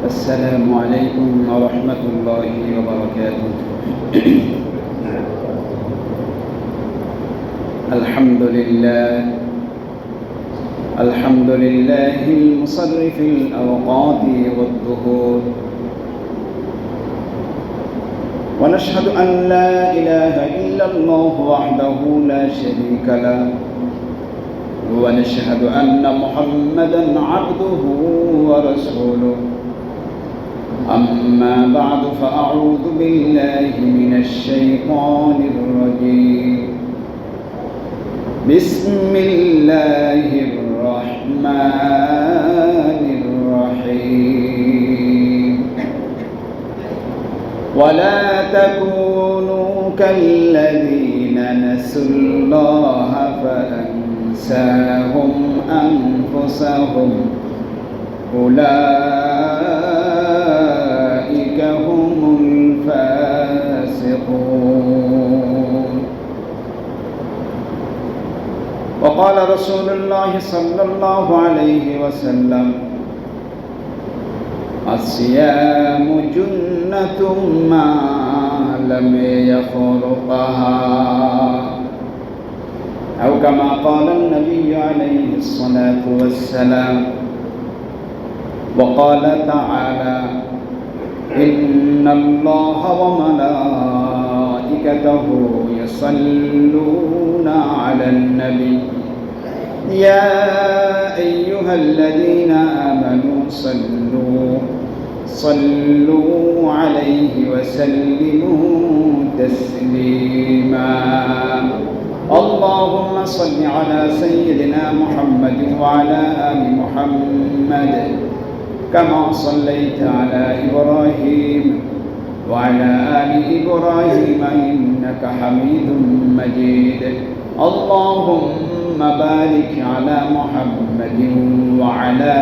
السلام عليكم ورحمة الله وبركاته. الحمد لله. الحمد لله المصرف الأوقات والدهور. ونشهد أن لا إله إلا الله وحده لا شريك له. ونشهد أن محمدا عبده ورسوله. أما بعد فأعوذ بالله من الشيطان الرجيم. بسم الله الرحمن الرحيم. ولا تكونوا كالذين نسوا الله فأنساهم أنفسهم. أولئك وقال رسول الله صلى الله عليه وسلم الصيام جنة ما لم يخرقها أو كما قال النبي عليه الصلاة والسلام وقال تعالى إن الله وملائكته يصلون على النبي. يا أيها الذين آمنوا صلوا صلوا عليه وسلموا تسليما. اللهم صل على سيدنا محمد وعلى آل محمد كما صليت على إبراهيم وعلى آل إبراهيم إنك حميد مجيد. اللهم بارك على محمد وعلى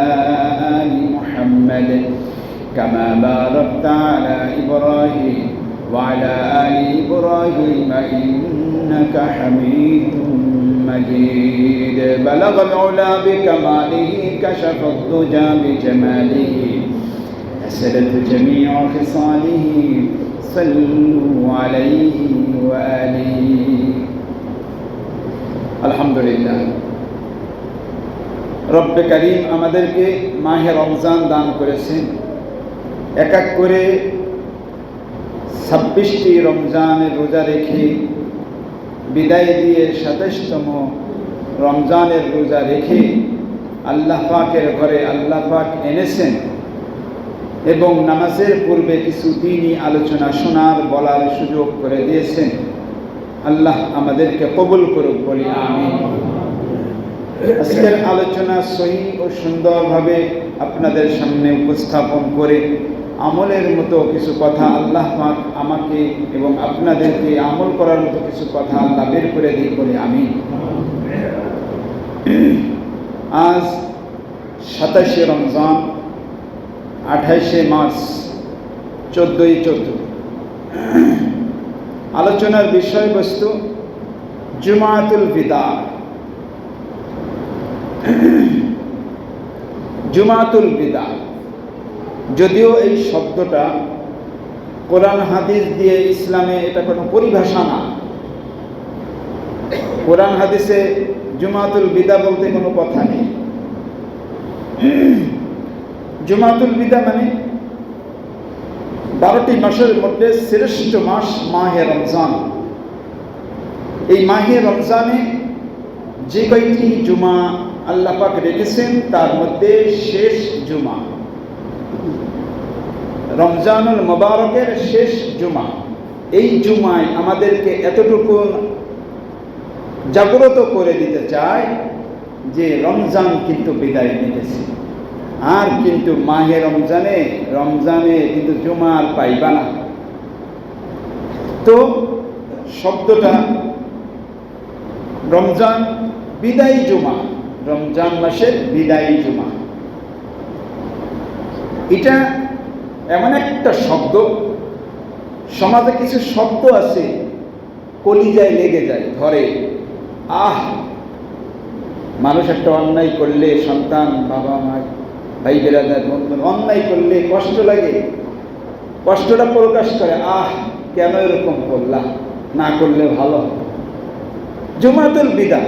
آل محمد كما باركت على إبراهيم وعلى آل إبراهيم إنك حميد مجيد. بلغ العلا بكماله كشف الضجى بجماله أسدت جميع خصاله صلوا عليه وآله আলহামদুলিল্লাহ রব্বে করিম আমাদেরকে মাহে রমজান দান করেছেন এক এক করে ছাব্বিশটি রমজানের রোজা রেখে বিদায় দিয়ে সাতাশতম রমজানের রোজা রেখে আল্লাহ পাকের ঘরে আল্লাহ পাক এনেছেন এবং নামাজের পূর্বে কিছু দিনই আলোচনা শোনার, বলার সুযোগ করে দিয়েছেন। আল্লাহ আমাদেরকে কবুল করুক বলি আমি আজকের আলোচনা সহি ও সুন্দরভাবে আপনাদের সামনে উপস্থাপন করে আমলের মতো কিছু কথা আল্লাহ আমাকে এবং আপনাদেরকে আমল করার মতো কিছু কথা আল্লাহ বের করে দিই বলে আমি আজ সাতাশে রমজান আঠাইশে মার্চ, চোদ্দোই চোদ্দ। আলোচনার বিষয়বস্তু, জুমাতুল বিদা জুমাতুল বিদা যদিও এই শব্দটা কোরআন হাদিস দিয়ে ইসলামে এটা কোনো পরিভাষা না। কোরআন হাদিসে জুমাতুল বিদা বলতে কোনো কথা নেই। জুমাতুল বিদা মানে বারোটি মাসের মধ্যে শ্রেষ্ঠ মাস মাহে রমজান। এই মাহে রমজানে যে কয়েকটি জুমা আল্লাপাক রেখেছেন, তার মধ্যে শেষ জুমা। রমজানুল মোবারকের শেষ জুমা। এই জুমায় আমাদেরকে এতটুকু জাগ্রত করে দিতে চায় যে রমজান কিন্তু বিদায় নিতেছে। আর কিন্তু মাহে রমজানে রমজানে কিন্তু জুমার পাইবা না। তো শব্দটা রমজান বিদায়ী জুমা, রমজান মাসের বিদায়ী জুমা। এটা এমন একটা শব্দ, সমাজে কিছু শব্দ আছে, কলিজায় লেগে যায়, ধরে, আহ! মানুষ একটা অন্যায় করলে সন্তান বাবা মা ভাই বেরাদার বন্ধুন অন্যায় করলে কষ্ট লাগে। কষ্টটা প্রকাশ করে, আহ, কেন এরকম করলাম না করলে ভালো। জুমাতুল বিদা,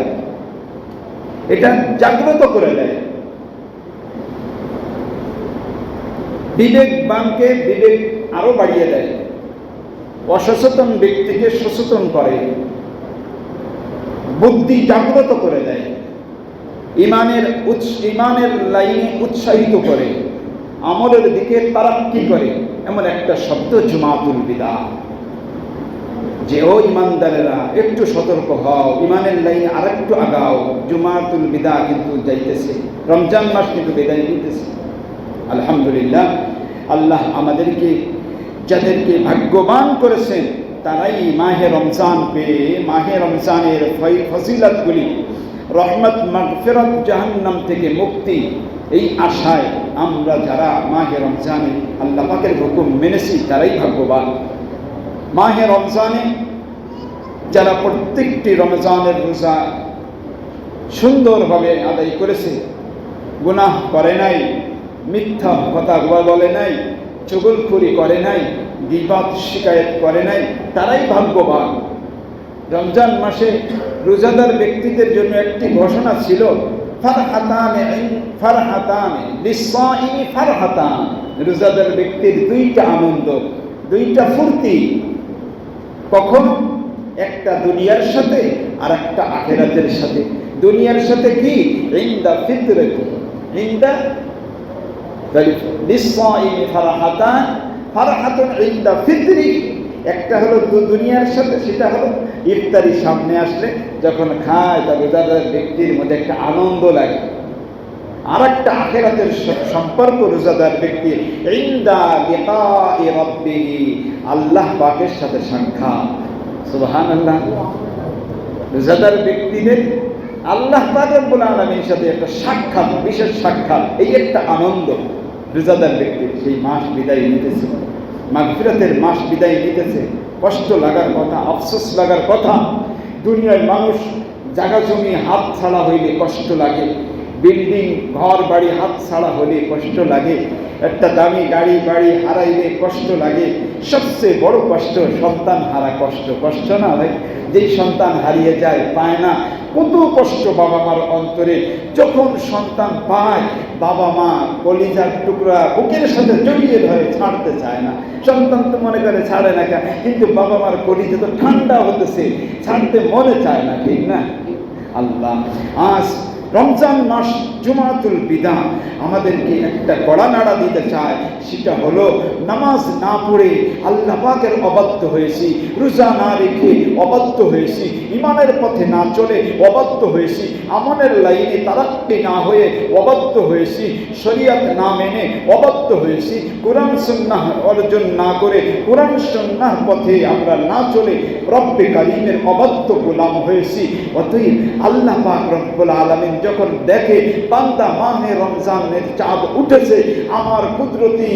এটা জাগ্রত করে দেয়। বিবেকবানকে বিবেক আরও বাড়িয়ে দেয়। অসচেতন ব্যক্তিকে সচেতন করে। বুদ্ধি জাগ্রত করে দেয়। ইমানের উৎস, ইমানের লাইনে উৎসাহিত করে, আমলের দিকে তারাক্কি করে, এমন একটা শব্দ জুমাতুল বিদা। যে, ও ইমানদারেরা, একটু সতর্ক হও, ইমানের লাইনে আর একটু আগাও, জুমাতুল বিদা কিন্তু যাইতেছে, রমজান মাস কিন্তু বিদায় দিতেছে আলহামদুলিল্লাহ, আল্লাহ আমাদেরকে, যাদেরকে ভাগ্যবান করেছেন, তারাই মাহে রমজান পেয়ে, মাহে রমজানের ফজিলতগুলি রহমত, মাগফিরত জাহান্নাম থেকে মুক্তি। এই আশায় আমরা যারা মাহে রমজানে আল্লাহ পাকের হুকুম মেনেছি, তারাই ভাগ্যবান। মাহে রমজানে যারা প্রত্যেকটি রমজানের রোজা সুন্দরভাবে আদায় করেছে, গুনাহ করে নাই, মিথ্যা কথা বলে নাই, চুগলখুরি করে নাই, বিবাদ শিকায়ত করে নাই, তারাই ভাগ্যবান। রমজান মাসে রোজাদার ব্যক্তিদের জন্য একটি ঘোষণা ছিল, ফারহাতানে ফারহাতানে লিসাইমি ফারহাতান। রোজাদার ব্যক্তির দুইটা আনন্দ, দুইটা ফুর্তি। কখন? একটা দুনিয়ার সাথে আর একটা আখেরাতের সাথে। দুনিয়ার সাথে কি? ইন্দা ফিতরতি ইন্দা লিসাইমি ফারহাতান, ফারহাতুন ইন্দা ফিতরি। একটা হলো দুনিয়ার সাথে, সেটা হলো ইফতারি সামনে আসলে যখন খায় তা রোজাদার ব্যক্তির মধ্যে একটা আনন্দ লাগে। আর একটা আখেরাতের সম্পর্ক রোজাদার ব্যক্তির। আল্লাহ পাকের সাথে সাক্ষাৎ। সুবহানাল্লাহ। রোজাদার ব্যক্তিদের আল্লাহ পাক রব্বুল আলামিনের সাথে একটা সাক্ষাৎ, বিশেষ সাক্ষাৎ, এই একটা আনন্দ রোজাদার ব্যক্তির। সেই মাস বিদায় নিতেছে। মাগফিরাতের মাস বিদায় নিতেছে। কষ্ট লাগার কথা, আফসোস লাগার কথা দুনিয়ার মানুষ জায়গা জমি হাত ছাড়া হইলে কষ্ট লাগে। বিল্ডিং, ঘর, বাড়ি, হাত ছাড়া হলে কষ্ট লাগে। একটা দামি গাড়ি, বাড়ি হারাইলে কষ্ট লাগে। সবচেয়ে বড় কষ্ট, সন্তান হারা কষ্ট। কষ্ট না ভাই যেই সন্তান হারিয়ে যায়, পায় না। কত কষ্ট বাবা মার অন্তরে। যখন সন্তান পায় বাবা মা কলিজার টুকরা বুকের সাথে জড়িয়ে ধরে ছাড়তে চায় না। সন্তান তো মনে করে, ছাড়ে না কেন? কিন্তু বাবা মার কলিজা তো ঠান্ডা হতেছে। ছাড়তে মনে চায় না, ঠিক না? আল্লাহ, আজ রমজান মাস জুমাতুল বিদা আমাদেরকে একটা কড়া নাড়া দিতে চায়। সেটা হলো নামাজ না পড়ে আল্লাহ পাকের অবাধ্য হয়েছি, রোজা না রেখে অবাধ্য হয়েছি ইমানের পথে না চলে অবাধ্য হয়েছি আমনের লাইনে তারাক্কি না হয়ে অবাধ্য হয়েছি, শরিয়াত না মেনে অবাধ্য হয়েছি, কোরআন সুন্নাহ অর্জন না করে কোরআন সুন্নাহ পথে আমরা না চলে রব্বে কারিমের অবাধ্য গোলাম হয়েছি। অতএব আল্লাহ পাক রব্বুল আলামিন যখন দেখে, বান্দা মাহে রমজানের চাঁদ উঠেছে, আমার কুদরতি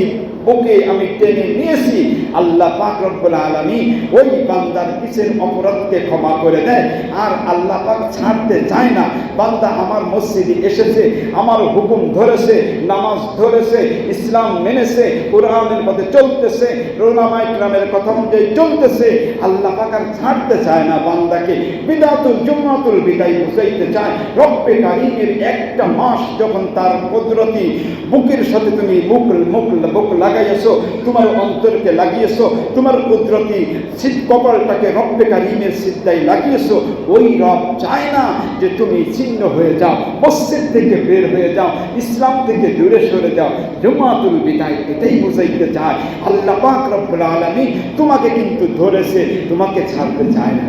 বুকে আমি টেনে নিয়েছি। আল্লাহ পাক রব্বুল আলামিন ওই বান্দার পিছের অপরাধকে ক্ষমা করে দেয় আর আল্লাহ পাক ছাড়তে চায় না। বান্দা আমার মসজিদে এসেছে, আমার হুকুম ধরেছে, নামাজ ধরেছে, ইসলাম মেনেছে, কোরআনের পথে চলতেছে রোলামা ইকরামের কথা অনুযায়ী চলতেছে। আল্লাহ পাক আর ছাড়তে চায় না বান্দাকে। বিদাতুল জুম্মাতুল বিদায় বুঝাইতে চায়। রব্বে কারিমের একটা মাস যখন তার কুদরতি বুকের সাথে তুমি মুখ মুখ, বুক লাগাইয়েছো, তোমার অন্তরকে লাগিয়েছো, তোমার কুদরতি শীত কপালটাকে রব্বে কারিমের সিদ্ধায় লাগিয়েছো, ওই রব চায় না যে তুমি ছিন্ন হয়ে যাও, মসজিদ থেকে বের হয়ে যাও, ইসলাম থেকে দূরে সরে যাও, জমাতুল বিদায় এটাই বুঝাইতে চায়। আল্লাহ পাক রব্বুল আলামিন তোমাকে কিন্তু ধরেছে, তোমাকে ছাড়তে চায় না।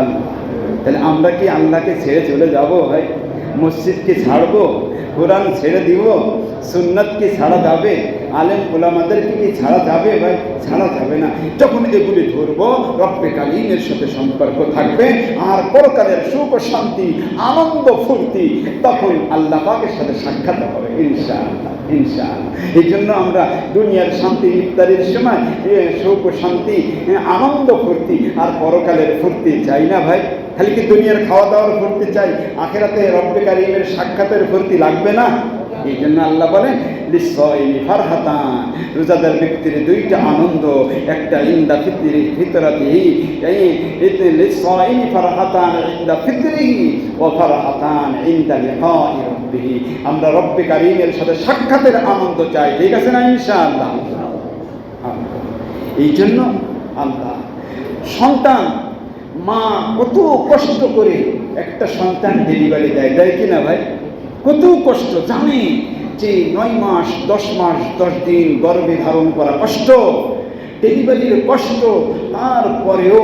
আল্লাহ। তাহলে আমরা কি আল্লাহকে ছেড়ে চলে যাব ভাই? মসজিদকে ছাড়বো? কোরআন ছেড়ে দিব সুন্নাত কি ছাড়া যাবে, আলেম ওলামাদেরকে কি ছাড়া যাবে ভাই ছাড়া যাবে না। যখন এগুলি ধরবো, রব্বে কালীনের সাথে সম্পর্ক থাকবে, আর পরকালের সুখ শান্তি, আনন্দ ফুর্তি, তখন আল্লাহ পাকের সাথে সাক্ষাৎ হবে, ইনশাআল্লাহ ইনশাআল্লাহ। এই জন্য আমরা দুনিয়ার শান্তি ইফতারির সময় সুখ শান্তি আনন্দ ফুর্তি, আর পরকালের ফুর্তি চাই না ভাই। খালি কি দুনিয়ার খাওয়া দাওয়ার ফুর্তি চাই? আখেরাতে রব্বে কারিমের সাক্ষাতের ফুর্তি লাগবে না। এই জন্য আল্লাহ বলেন ফারহাতান। রোজাদার ব্যক্তির দুইটা আনন্দ, একটা ইন্দা ফিতরি এতে লিসসাইমি ফারহাতান ইন্দা ফিতরিহি ও ফারহাতান ইন্দা লিকাই রাব্বিহি। আমরা রব্বে কারীমের সাথে সাক্ষাতের আনন্দ চাই, ঠিক আছে না ইনশাআল্লাহ? এই জন্য আল্লাহ, সন্তান, মা কত কষ্ট করে একটা সন্তান ডেলিভারি দেয় দেয় কি না ভাই? কত কষ্ট, জানে যে নয় মাস, দশ মাস, দশ দিন গর্ভে ধারণ করা কষ্ট, ডেলিভারির কষ্ট, তারপরেও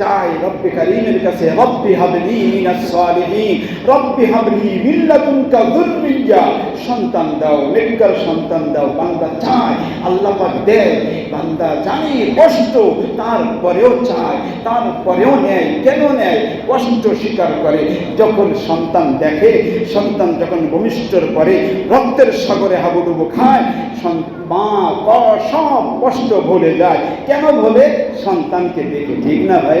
চাই, রব্বি কারিমের কাছে, রব্বি হাবলি মিনাস সালিহিন, রব্বি হাবলি মিল্লাতুনকা যুররিয়া সন্তান দাও, নেককার সন্তান দাও, বান্দা চায়, আল্লাহ পাক দেয়, বান্দা জানে, কষ্ট, তারপরেও চায়, তারপরেও নেয়, কেন নেয়? কষ্ট স্বীকার করে, যখন সন্তান দেখে, সন্তান যখন ভূমিষ্ঠর পরে, রক্তের সাগরে হাবুডুবু খায় মা সব কষ্ট ভুলে যায়, কেন ভুলে? সন্তানকে দেখে, ঠিক না ভাই?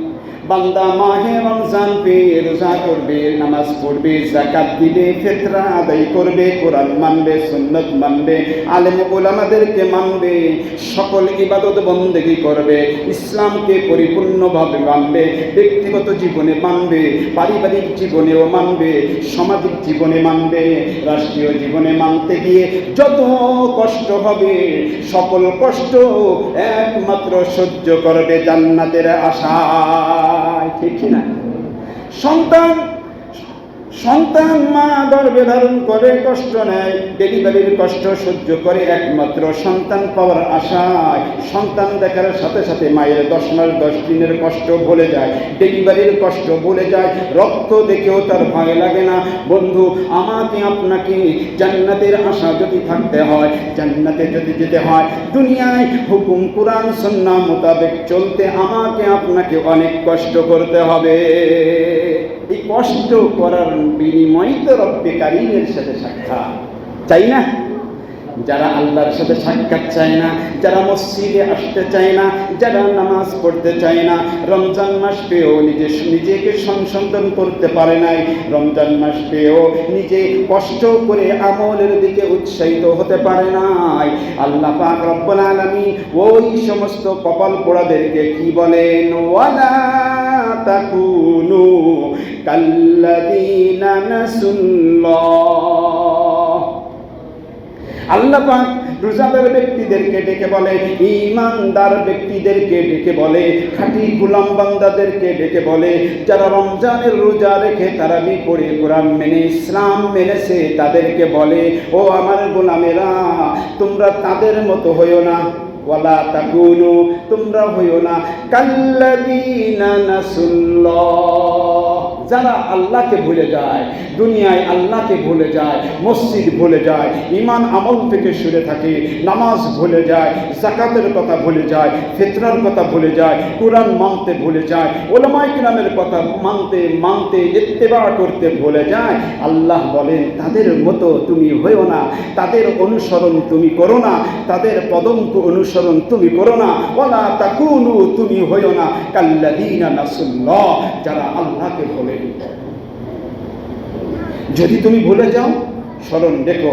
বান্দা মাহে রমজান পেয়ে রোজা করবে, নামাজ পড়বে জাকাত দিবে, ফেতরা আদায় করবে, কোরআন মানবে, সুন্নত মানবে, আলেম ওলামাদেরকে মানবে, সকল ইবাদত বন্দেগী করবে, ইসলামকে পরিপূর্ণভাবে মানবে, ব্যক্তিগত জীবনে মানবে, পারিবারিক জীবনেও মানবে, সামাজিক জীবনে মানবে, রাষ্ট্রীয় জীবনে মানতে গিয়ে যত কষ্ট হবে, সকল কষ্ট একমাত্র সহ্য করবে জান্নাতের আশায় ঠিক কিনা সন্তান সন্তান মা গর্ভে ধারণ করে, কষ্ট নেয় ডেলিভারির কষ্ট সহ্য করে একমাত্র সন্তান পাওয়ার আশায়। সন্তান দেখার সাথে সাথে মায়ের দশ মাস, দশ দিনের কষ্ট ভুলে যায় ডেলিভারির কষ্ট ভুলে যায়, রক্ত দেখেও তার ভয় লাগে না। বন্ধু, আমাকে আপনাকে জান্নাতের আশা যদি থাকতে হয়, জান্নাতে যদি যেতে হয়, দুনিয়ায় হুকুম, কোরআন সন্না মোতাবেক চলতে আমাকে, আপনাকে অনেক কষ্ট করতে হবে। এই কষ্ট করার বিনিময় তো রব্বে কারিমের সাথে সাক্ষাৎ। চাই না? যারা আল্লাহর সাথে সাক্ষাৎ চায় না, যারা মসজিদে আসতে চায় না, যারা নামাজ পড়তে চায় না, রমজান মাস পেয়েও নিজে নিজেকে সংশোধন করতে পারে নাই। রমজান মাস পেয়েও নিজে কষ্ট করে আমলের দিকে উৎসাহিত হতে পারে নাই। আল্লাহ পাক রব্বুল আলামিন ওই সমস্ত কপাল পোড়াদেরকে কি বলেন? ওয়ালা তাকুনু কাল্লাযীনা নাসুল্লাহ আল্লাহ পাক রোজাদার ব্যক্তিদেরকে ডেকে বলে ইমানদার ব্যক্তিদেরকে ডেকে বলে, খাঁটি গুলাম বান্দাদেরকে ডেকে বলে, যারা রমজানের রোজা রেখে তারাবি পড়ে কোরআন মেনে, ইসলাম মেনেছে তাদেরকে বলে, ও আমার গোলামেরা, তোমরা তাদের মতো হইও না। ওয়ালা তাকুনু তোমরা হইও না কাল্লাযীনা নাসুল্লাহ। যারা আল্লাহকে ভুলে যায়, দুনিয়ায় আল্লাহকে ভুলে যায়, মসজিদ ভুলে যায় ইমান আমল থেকে সরে থাকে, নামাজ ভুলে যায় জাকাতের কথা ভুলে যায়, ফিতরার কথা ভুলে যায়, কোরআন মানতে ভুলে যায় ওলামাই কিরামের কথা মানতে মানতে, ইত্তেবা করতে ভুলে যায়। আল্লাহ বলেন, তাদের মতো তুমি হইও না, তাদের অনুসরণ তুমি করো না, তাদের পদঙ্ক অনুসরণ তুমি করো না ওলা তাকুনু তুমি হইও না কাল্লাদিনা নাসুল্লাহ, যারা আল্লাহকে ভোলে যদি তুমি ভুলে যাও, স্মরণ দেখো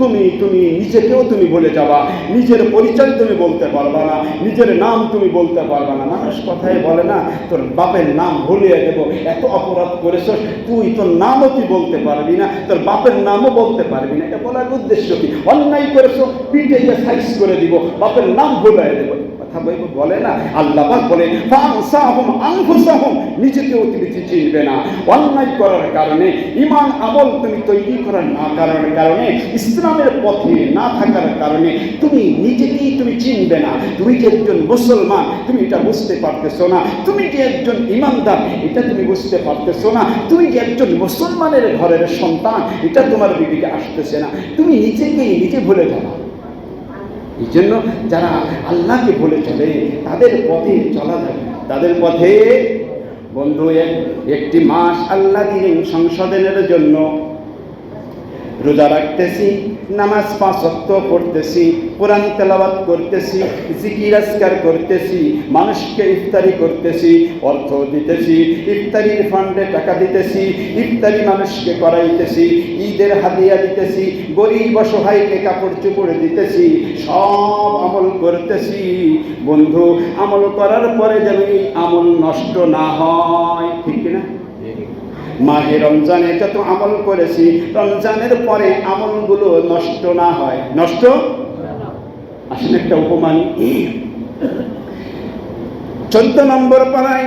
তুমি তুমি নিজেকেও তুমি ভুলে যাবা। নিজের পরিচয় তুমি বলতে পারবা না, নিজের নাম তুমি বলতে পারবা না। মানুষ কথাই বলে না, তোর বাপের নাম ভুলিয়ে দেবো। এত অপরাধ করেছ তুই তোর নামও তুই বলতে পারবি না? তোর বাপের নামও বলতে পারবি না। এটা বলার উদ্দেশ্য কি? অন্যায় করেছ, পিঠে সাইজ করে দিব। বাপের নাম ভুলিয়ে দেবো। কথা বলে না। আল্লাহ বলে ফাংসাহুম আনফুসাহুম নিজেকেও তুমি চিনবে না। অন্যায় করার কারণে ইমান আমল তুমি তৈরি করার না কারণে ইসলামের পথে না থাকার কারণে তুমি নিজেকেই তুমি চিনবে না। তুমি যে একজন মুসলমান, তুমি এটা বুঝতে পারতেছো না। তুমি যে একজন ইমানদার, এটা তুমি বুঝতে পারতেছো না। তুমি যে একজন মুসলমানের ঘরের সন্তান, এটা তোমার বিবিকে আসতেছে না। তুমি নিজেকেই নিজে ভুলে যাও এই জন্য যারা আল্লাহকে বলে চলে, তাদের পথে চলা যাবে তাদের পথে বন্ধু, এক- একটি মাস আল্লাহ দিন সংশোধনের জন্য। রোজা রাখতেছি, নামাজ পাঁচ ওয়াক্ত পড়তেছি, কোরআন তেলাওয়াত করতেছি, জিকির আজকার করতেছি, মানুষকে ইফতারি করতেছি, অর্থ দিতেছি, ইফতারির ফান্ডে টাকা দিতেছি, ইফতারি মানুষকে করাইতেছি, ঈদের হাদিয়া দিতেছি, গরিব অসহায়কে কাপড় চোপড় দিতেছি, সব আমল করতেছি। বন্ধু, আমল করার পরে যেন এই আমল নষ্ট না হয়, ঠিক কিনা? মাহে রমজানে যত আমল করেছি, রমজানের পরে আমলগুলো নষ্ট না হয়। নষ্ট? আসলে একটা উপমান। চোদ্দ নম্বর পাড়ায়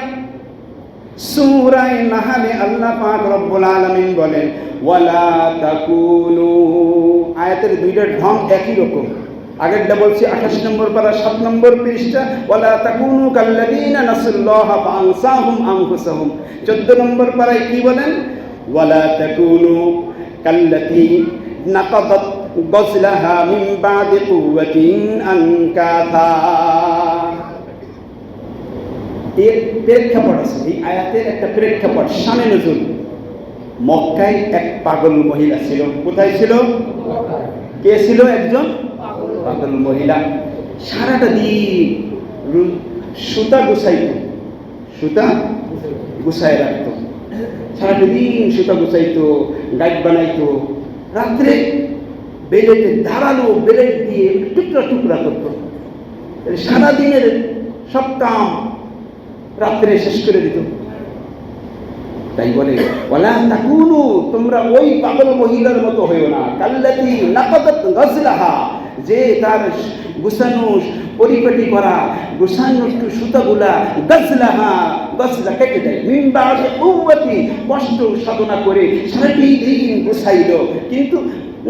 সুরায় নাহালে আল্লাহ পাক রব্বুল আলামিন বলেন, ওয়ালা তাকুনু। আয়াতের দুইটা ঢং একই রকম। আগেরটা বলছি, আঠাশ নম্বর পারা, সাত নম্বর পৃষ্ঠা, ওয়ালা তাকুনু কাল্লাযীনা নাসুল্লাহ ফাআনসাহুম আনফুসাহুম। 14 নম্বর পারায় কি বলেন? ওয়ালা তাকুনু কাল্লাতী নাকাদাত গজলাহা মিন বাদি কুওয়াতিন আনকাথা। এর প্রেক্ষাপট আছে, এই আয়াতের একটা প্রেক্ষাপট শানে নজরুল। মক্কায় এক পাগল মহিলা ছিল, কোথায় ছিল? কে ছিল একজন? পাগল মহিলা, সারাটা দিন সুতা গুছাইত। সুতা গুছায় রাখতো। সারাটা দিন সুতা গুছাইতো, গাইড বানাইতো। রাত্রে বেলেটে ধারালো বেলেট দিয়ে টুকরা টুকরা করতো। সারাদিনের সব কাম রাত্রে শেষ করে দিত। তাই বলে ওলা তাকুনু, তোমরা ওই পাগল মহিলার মতো হইও না। কাল্লাতি নাকাদাত গজলাহা যে তার গুছানো পরিপাটি করা গুছানো সুতাগুলা গাছলাহা গাছলা কেটে দেয়। মিম্বা কৌয়াতি কষ্ট সাধনা করে সারাটি দিন গুছাইল। কিন্তু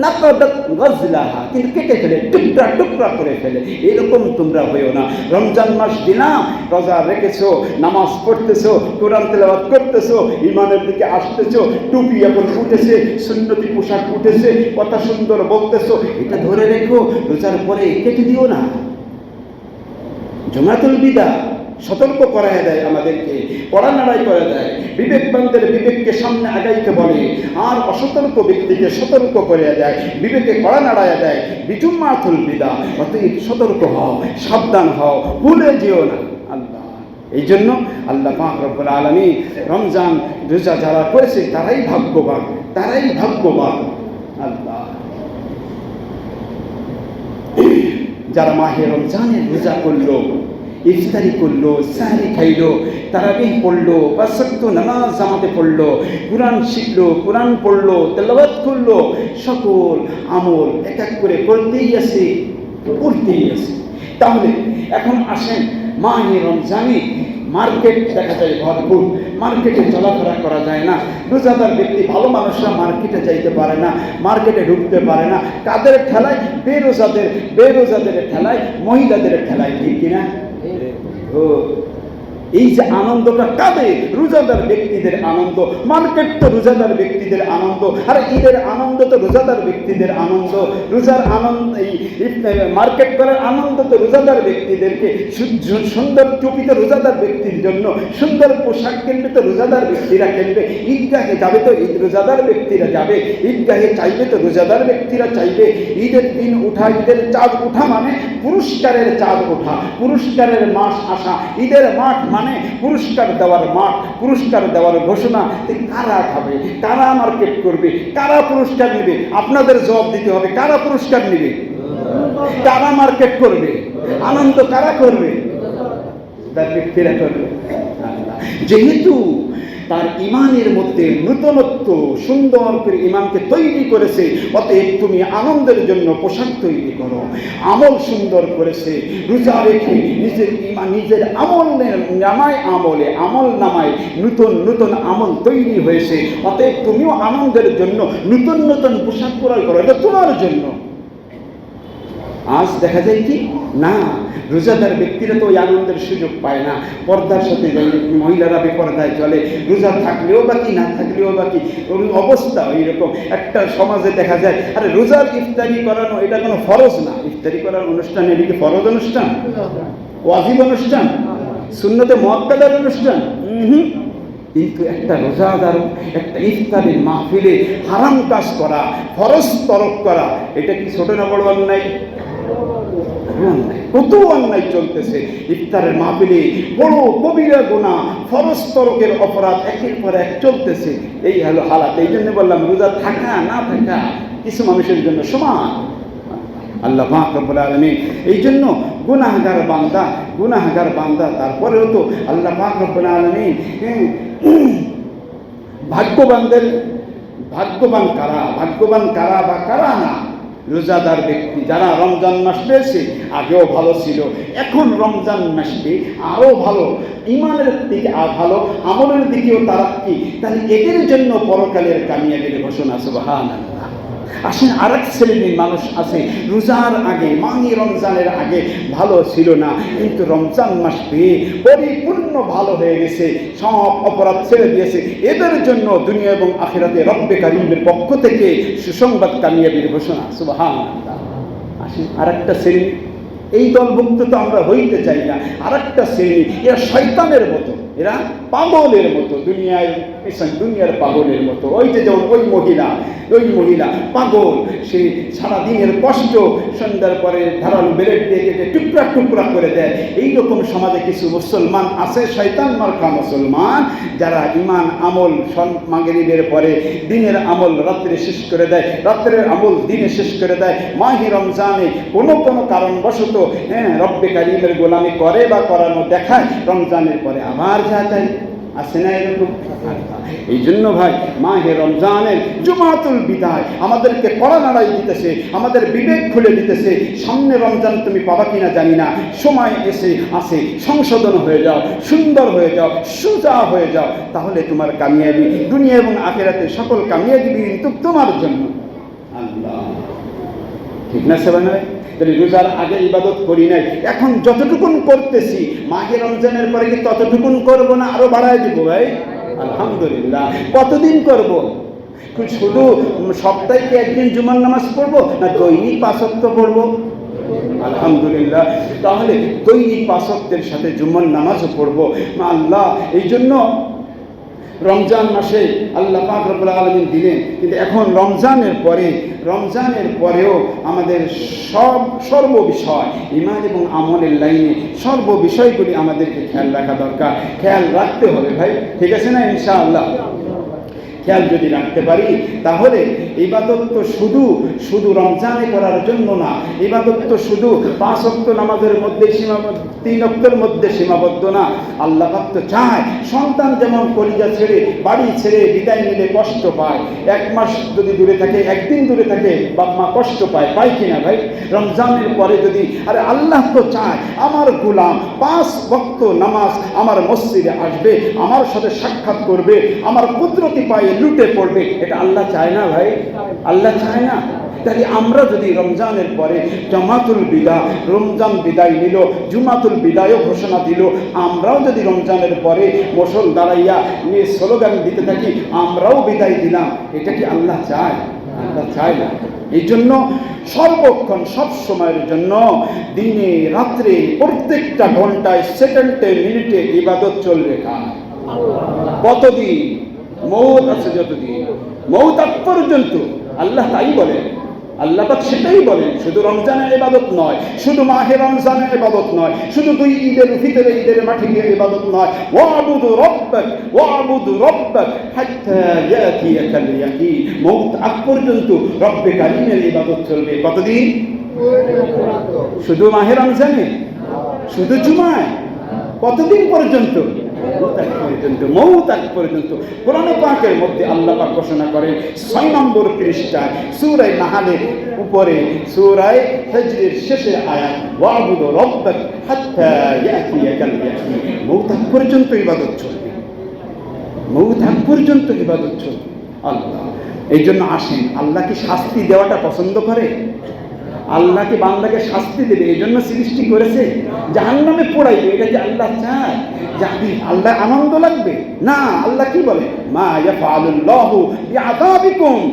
নাকাদাত গজলাহা কিন্তু কেটে ফেলে, টুকরা টুকরা করে ফেলে। এরকম তোমরা হইও না। রমজান মাস দিলাম রোজা রেখেছো, নামাজ পড়তেছো, কোরআন তেলাওয়াত করতেছো ইমানের দিকে আসতেছো, টুপি এখন উঠেছে, সুন্নতি পোশাক উঠেছে, কথা সুন্দর বলতেছো, এটা ধরে রেখো, রোজার পরে কেটে দিও না। জমাতুল বিদা সতর্ক করায় দেয় আমাদেরকে, পড়া নাড়াই করে দেয়। বিবেকবানদের বিবেককে সামনে আগাইতে বলে, আর অসতর্ক ব্যক্তিকে সতর্ক করে দেয়, বিবেকে কড়া নাড়ায় দেয়। বিজুম্মাতুল বিদা, অতএব সতর্ক হও, সাবধান হও, ভুলে যেও না। আল্লাহ। এই জন্য আল্লাহ রব্বুল আলমী রমজান রোজা যারা করেছে, তারাই ভাগ্যবান তারাই ভাগ্যবান। আল্লাহ। যারা মাহে রমজানের রোজা করল ইফতারি করল, সাহারি খাইলো, তারাবিহ পড়ল বা সত্য নামাজ জামাতে পড়ল, কোরআন শিখলো, কোরআন পড়ল তেলাবাত করল, সকল আমল এক এক করে করতেই আছে করতেই আছে। তাহলে এখন আসেন, মাহে রমজানে মার্কেট দেখা যায় ভরপুর। মার্কেটে চলাফেরা করা যায় না। রোজাদার ব্যক্তি ভালো মানুষরা মার্কেটে যাইতে পারে না, মার্কেটে ঢুকতে পারে না। কাদের ঠেলায়? বেরোজাদের বেরোজাদের ঠেলায়, মহিলাদের ঠেলায়, ঠিক কিনা? ও এই যে আনন্দটা কাদের? রোজাদার ব্যক্তিদের আনন্দ। মার্কেট তো রোজাদার ব্যক্তিদের আনন্দ। আর ঈদের আনন্দ তো রোজাদার ব্যক্তিদের আনন্দ। রোজার আনন্দ এই মার্কেট করার আনন্দ তো রোজাদার ব্যক্তিদেরকে। সুন্দর টুপি তো রোজাদার ব্যক্তির জন্য। সুন্দর পোশাক কিনবে তো রোজাদার ব্যক্তিরা কিনবে? ঈদগাহে যাবে তো ঈদ রোজাদার ব্যক্তিরা যাবে। ঈদগাহে চাইবে তো রোজাদার ব্যক্তিরা চাইবে। ঈদের দিন উঠা, ঈদের চাঁদ উঠা মানে পুরস্কারের চাঁদ ওঠা। পুরস্কারের মাস আসা। ঈদের মাঠ মানে পুরস্কার দেওয়ার মাঠ, পুরস্কার দেওয়ার ঘোষণা কারা খাবে? কারা মার্কেট করবে? কারা পুরস্কার নেবে? আপনাদের জবাব দিতে হবে, কারা পুরস্কার নেবে? কারা মার্কেট করবে? আনন্দ কারা করবে? তার ব্যক্তিরা করবে। যেহেতু তার ইমানের মধ্যে নূতনত্ব সুন্দর করে ইমানকে তৈরি করেছে। অতএব তুমি আনন্দের জন্য পোশাক তৈরি করো। আমল সুন্দর করেছে। রোজা রেখে নিজের ইমান নিজের আমল নামায় আমলে, আমল নামায় নূতন নূতন আমল তৈরি হয়েছে। অতএব তুমিও আনন্দের জন্য নূতন নূতন পোশাক ক্রয় করো। এটা তোমার জন্য। আজ দেখা যায় কি? না, রোজাদার ব্যক্তিরা তো ওই আনন্দের সুযোগ পায় না। পর্দার সাথে মহিলারা বেপর্দায় চলে। রোজা থাকলেও বাকি, না থাকলেও বাকি। অবস্থা ওই রকম একটা সমাজে দেখা যায়, আরে রোজার ইফতারি করানো, এটা কোনো ফরজ না। ইফতারি করার অনুষ্ঠান, এটা কি ফরজ অনুষ্ঠান? ওয়াজিব অনুষ্ঠান? শূন্যতে মক্কাদার অনুষ্ঠান? হুম কিন্তু একটা রোজাদার, একটা ইফতারের মাহফিলে হারাম কাজ করা, ফরজ তরক করা, এটা কি ছোট না বড় অন্যায়। কত অন্যায় চলতেছে। ইফতারের মাহফিলে বড় কবিরা গোনা ফরজ অপরাধ একের পর এক চলতেছে। এই হলো হালাত। এই জন্য বললাম রোজা থাকা না থাকা কিছু মানুষের জন্য সমান। আল্লাহ পাক রব্বুল আলামিন এই জন্য গুনাহগার বান্দা গুনাহগার বান্দা তারপরেও তো আল্লাহ পাক রব্বুল আলামিন হ্যাঁ, ভাগ্যবানদের ভাগ্যবান কারা? ভাগ্যবান কারা বা কারা না? রোজাদার ব্যক্তি, যারা রমজান মাস পেয়েছে আগেও ভালো ছিল, এখন রমজান মাসে আরও ভালো। ইমানের দিকে আর ভালো, আমলের দিকেও তারা কি? তাহলে এদের জন্য পরকালের কামিয়াবির ঘোষণা সুবাহান আসেন আর এক শ্রেণির মানুষ আছে। রোজার আগে মাহি রমজানের আগে ভালো ছিল না, কিন্তু রমজান মাস পেয়ে পরিপূর্ণ ভালো হয়ে গেছে। সব অপরাধ ছেড়ে দিয়েছে। এদের জন্য দুনিয়া এবং আখিরাতে রব্বে কারিমের পক্ষ থেকে সুসংবাদ কামিয়াবির ঘোষণা। সুবাহান আসেন আর একটা শ্রেণি। এই দলভুক্ত তো আমরা হইতে চাই না। আর একটা শ্রেণি, এরা শয়তানের মতো। এরা পাগলের মতো দুনিয়ায় পেছন, দুনিয়ার পাগলের মতো। ওই যে যেমন ওই মহিলা ওই মহিলা পাগল, সে সারাদিনের কষ্ট সন্ধ্যার পরে ধারালো বেলেট দিয়ে কেটে টুকরা টুকরা করে দেয়। এই রকম সমাজে কিছু মুসলমান আছে, শয়তান মার্কা মুসলমান, যারা ইমান আমল মাগরিবের পরে দিনের আমল রাত্রে শেষ করে দেয়। রাত্রের আমল দিনে শেষ করে দেয়। মাহি রমজানে কোনো কোনো কারণবশত হ্যাঁ রব্বে কারিমের গোলামি করে বা করানো দেখায়, রমজানের পরে আবার না এরকম। এই জন্য ভাই মা মাহে রমজানের জুমাতুল বিদায় আমাদেরকে কড়া নাড়াই দিতেছে, আমাদের বিবেক খুলে দিতেছে, সামনে রমজান তুমি পাবা কিনা জানি না। সময় এসে আসে, সংশোধন হয়ে যাও, সুন্দর হয়ে যাও, সোজা হয়ে যাও। তাহলে তোমার কামিয়াবি, দুনিয়া এবং আখেরাতে সকল কামিয়াবি কিন্তু তোমার জন্য। আল্লাহ। ঠিক না সেবা নয় তাহলে রোজার আগে ইবাদত করি নাই, এখন যতটুকুন করতেছি, মাহে রমজানের পরে কি ততটুকুন করব না? আরও বাড়ায় দিব ভাই। আলহামদুলিল্লাহ। কতদিন করব? শুধু সপ্তাহে কি একদিন জুমার নামাজ পড়ব, না দৈনিক পাঁচত্ব পড়ব? আলহামদুলিল্লাহ। তাহলে দৈনিক পাঁচত্বের সাথে জুমার নামাজও পড়ব। আল্লাহ এই জন্য রমজান মাসে আল্লাহ পাক রব্বুল আলমিন দিলেন। কিন্তু এখন রমজানের পরে, রমজানের পরেও আমাদের সব সর্ব বিষয় ইমান এবং আমলের লাইনে সর্ব বিষয়গুলি আমাদেরকে খেয়াল রাখা দরকার। খেয়াল রাখতে হবে ভাই, ঠিক আছে না ইনশাআল্লাহ? খেয়াল যদি রাখতে পারি, তাহলে ইবাদত তো শুধু শুধু রমজানে করার জন্য না, ইবাদত তো শুধু পাঁচ অক্ত নামাজের মধ্যে সীমাবদ্ধ, তিন অক্তের মধ্যে সীমাবদ্ধ না। আল্লাহ তো চায়, সন্তান যেমন কলিজা ছেড়ে, বাড়ি ছেড়ে বিদায় নিলে কষ্ট পায়, এক মাস যদি দূরে থাকে, একদিন দূরে থাকে, বাপ মা কষ্ট পায় পায় কিনা ভাই? রমজানের পরে যদি, আরে আল্লাহ তো চায়, আমার গোলাম পাঁচ ভক্ত নামাজ আমার মসজিদে আসবে, আমার সাথে সাক্ষাৎ করবে, আমার কুদরতি পায়ে লুটে পড়বে, এটা আল্লাহ চায় না ভাই, আল্লাহ চায় না। তাই আমরা যদি রমজানের পরে জামাতুল বিদা, রমজান বিদায় নিল, জুমাতুল বিদায়ও ঘোষণা দিল, আমরাও যদি রমজানের পরে মোসল দাঁড়াইয়া নিয়ে স্লোগান দিতে থাকি, আমরাও বিদায় দিলাম, এটা কি আল্লাহ চায়? আল্লাহ চায় না। এই জন্য সর্বক্ষণ, সব সময়ের জন্য দিনে রাত্রে প্রত্যেকটা ঘন্টায় সেকেন্ডে মিনিটে ইবাদত চলবে কতদিন? মৌত আছে যতদিন। মৌত আগ পর্যন্ত আল্লাহ তাই বলেন। আল্লাহ পাক সেটাই বলেন, শুধু রমজানের ইবাদত নয়, শুধু মাহে রমজানের ইবাদত নয়, শুধু দুই ঈদের ভিতরে ঈদের মাঠে গিয়ে ইবাদত নয়। ওয়াবুদু রব্বাক ওয়াবুদু রব্বাক, হাত্তা ইয়াতিয়াকাল ইয়াকিন। মৌত আগ পর্যন্ত রব্বে কারিমের ইবাদত চলবে কতদিন? শুধু মাহে রমজানে? শুধু জুমায়? কতদিন পর্যন্ত? শেষে পর্যন্ত পর্যন্ত আল্লাহ এই জন্য আসেন। আল্লাহ কি শাস্তি দেওয়াটা পছন্দ করে? আল্লাহকে বান্দাকে শাস্তি দেবে এই জন্য সৃষ্টি করেছে। জাহান নামে পড়াইবে, এটা কি আল্লাহ চায়? জানি আল্লাহ আনন্দ লাগবে? না, আল্লাহ কি বলে? মা ইয়াফালুল্লাহু বিআযাবিকুম।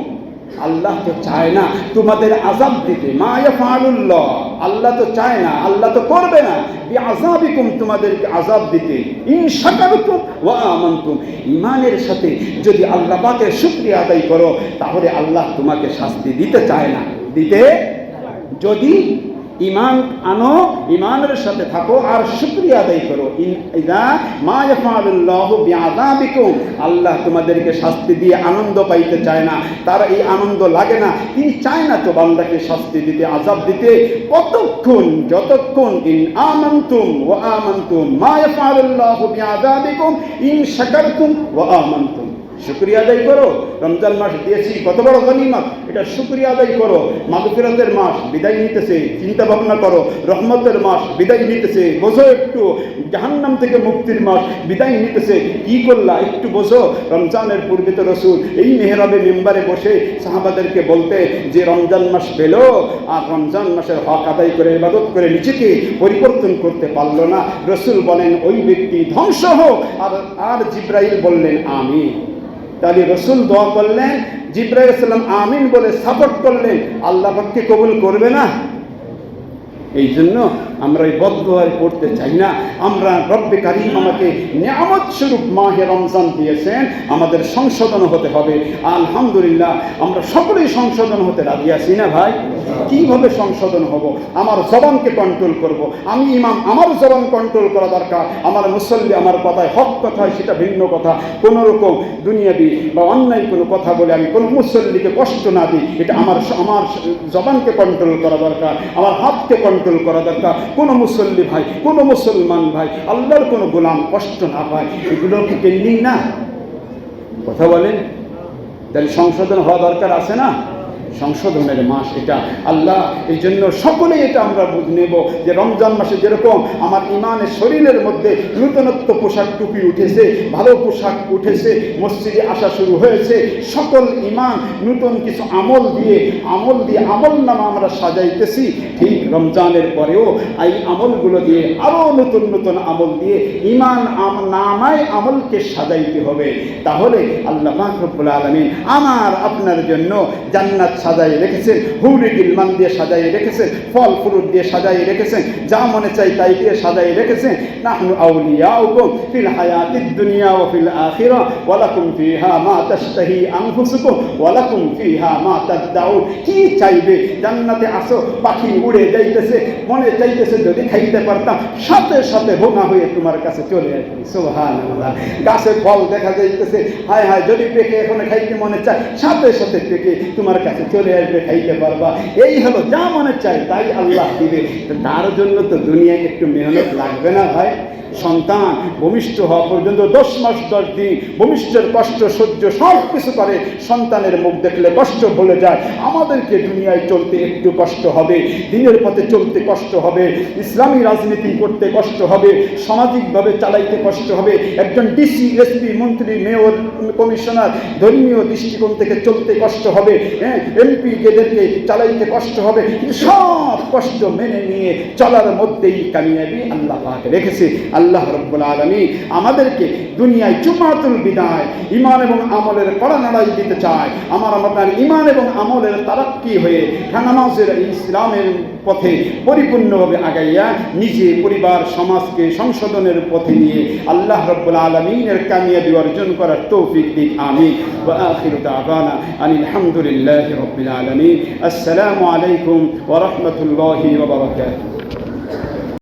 আল্লাহ তো চায় না তোমাদের আজাব দিতে। মা ইয়াফআলুল্লাহ, আল্লাহ তো চায় না, আল্লাহ তো করবে না। বি আযাবিকুম তোমাদেরকে আজাব দিতে। ইন শাকারতুম ওয়া আমানতুম। ঈমানের সাথে যদি আল্লাহ পাকের শুকরিয়া আদায় করো, তাহলে আল্লাহ তোমাকে শাস্তি দিতে চায় না। দিতে যদি ইমান আনো ইমানের সাথে থাকো আর শুক্রিয়া আদায় করো। আল্লাহ তোমাদেরকে শাস্তি দিয়ে আনন্দ পাইতে চায় না, তার এই আনন্দ লাগে না। তিনি চায় না তো বান্দাকে শাস্তি দিতে, আযাব দিতে। কতক্ষণ, যতক্ষণ, ইন আমানতুম ওয়া আমানতুম মা ইয়াফআলুল্লাহু বিআযাবিকুম, ইন শাকারতুম ওয়া আমানতুম। শুক্রিয়া আদায় করো। রমজান মাস দিয়েছি, কত বড় গনিমত। এটা শুক্রিয়া আদায় করো। মাগফিরাতের মাস বিদায় নিতেছে চিন্তা ভাবনা করো। রহমতের মাস বিদায় নিতেছে, বোঝো একটু। জাহান্নাম থেকে মুক্তির মাস বিদায় নিতেছে, কি করলা একটু বোঝো। রমজানের পূর্বে তো রসুল এই মেহরাবে মেম্বারে বসে সাহাবাদেরকে বলতে যে, রমজান মাস পেল, আর রমজান মাসের হক আদায় করে, ইবাদত করে নিজেকে পরিবর্তন করতে পারল না। রসুল বলেন, ওই ব্যক্তি ধ্বংস হোক। আর আর জিব্রাইল বললেন আমি তাহলে রসুল দোয়া করলেন জিব্রাহিম আমিন বলে সাপোর্ট করলেন। আল্লাহ পাককে কবুল করবে না? এই জন্য আমরা এই বদুয়ায় পড়তে চাই না। আমরা রব্বে কারিম আমাকে নিয়ামত স্বরূপ মাহে রমজান দিয়েছেন। আমাদের সংশোধন হতে হবে। আলহামদুলিল্লাহ, আমরা সকলেই সংশোধন হতে রাজি আছি না ভাই? কীভাবে সংশোধন হব? আমার জবানকে কন্ট্রোল করব। আমি ইমাম, আমার জবান কন্ট্রোল করা দরকার। আমার মুসল্লি আমার কথায় হক কথায় সেটা ভিন্ন কথা। কোনো রকম দুনিয়াবি বা অন্যায় কোনো কথা বলে আমি কোনো মুসল্লিকে কষ্ট না দিই। এটা আমার আমার জবানকে কন্ট্রোল করা দরকার। আমার হাতকে কন্ট্রোল করা দরকার। কোনো মুসল্লি ভাই, কোনো মুসলমান ভাই, আল্লাহর কোনো গোলাম কষ্ট না পায় এগুলো কি পেন্ডিং না? কথা বলেন, তাহলে সংশোধন হওয়া দরকার আছে না? সংশোধনের মাস এটা। আল্লাহ, এই জন্য সকলেই এটা আমরা বুঝ নেব যে রমজান মাসে যেরকম আমার ইমানের শরীরের মধ্যে নূতনত্ব পোশাক টুপি উঠেছে, ভালো পোশাক উঠেছে, মসজিদে আসা শুরু হয়েছে, সকল ইমান, নূতন কিছু আমল দিয়ে আমল দিয়ে আমল নামা আমরা সাজাইতেছি। ঠিক রমজানের পরেও এই আমলগুলো দিয়ে আরও নতুন নতুন আমল দিয়ে ইমান নামায় আমলকে সাজাইতে হবে। তাহলে আল্লাহ ফাকরুল আলমিন আমার আপনার জন্য জান্নাত সাজাই রেখেছেন হুরি গিলমান দিয়ে সাজাই রেখেছেন ফল ফুরুট দিয়ে সাজাই রেখেছেন যা মনে চাই তাই দিয়ে সাজাই রেখেছেন নাহনু আউলিয়াউকুম ফিল হায়াতিদ দুনিয়া ওয়া ফিল আখিরা ওয়া লাকুম ফিহা মা তাশতাহি আনফুসুকুম ওয়া লাকুম ফিহা মা তাদদাউন। কি চাইবে? জান্নাতে আসো, পাখি উড়ে যাইতেছে, মনে চাইতেছে যদি খাইতে পারতাম, সাথে সাথে ভোঙা হয়ে তোমার কাছে চলে আসবে। সুবহানাল্লাহ। গাছে ফল দেখা যাইতেছে, হায় হায়, যদি পেকে এখন খাইতে মনে চায়, সাথে সাথে পেকে তোমার কাছে চলে আসবে, খাইতে পারবা। এই হলো যা মনে চাই তাই আল্লাহ দিবে। তার জন্য তো দুনিয়ায় একটু মেহনত লাগবে না ভাই। সন্তান ভূমিষ্ঠ হওয়া পর্যন্ত দশ মাস, দশ দিন ভূমিষ্ঠের কষ্ট, সহ্য সব কিছু করে সন্তানের মুখ দেখলে কষ্ট ভুলে যায়। আমাদেরকে দুনিয়ায় চলতে একটু কষ্ট হবে, দিনের পথে চলতে কষ্ট হবে, ইসলামী রাজনীতি করতে কষ্ট হবে, সামাজিকভাবে চালাইতে কষ্ট হবে। একজন ডিসি এসপি মন্ত্রী, মেয়র, কমিশনার ধর্মীয় দৃষ্টিকোণ থেকে চলতে কষ্ট হবে হ্যাঁ এমপি এদেরকে চালাইতে কষ্ট হবে। সব কষ্ট মেনে নিয়ে চলার মধ্যেই কামিয়াবি আল্লাহ রেখেছে। আল্লাহ আল্লাহ রব্বুল আলমী আমাদেরকে দুনিয়ায় চুমাতুল বিদায় ইমান এবং আমলের কড়া নাড়াই দিতে চায়। আমার আপনার ইমান এবং আমলের তারাক্কি হয়ে খানামাজের ইসলামের পথে পরিপূর্ণভাবে আগাইয়া নিজে পরিবার, সমাজকে সংশোধনের পথে নিয়ে আল্লাহ রব্বুল আলমিনের কামিয়াবি অর্জন করার তৌফিক দিক। আমি আলহামদুলিল্লাহ রব্বুল আলমী আসসালামু আলাইকুম ওরহমতুল্লাহি বাবাকাত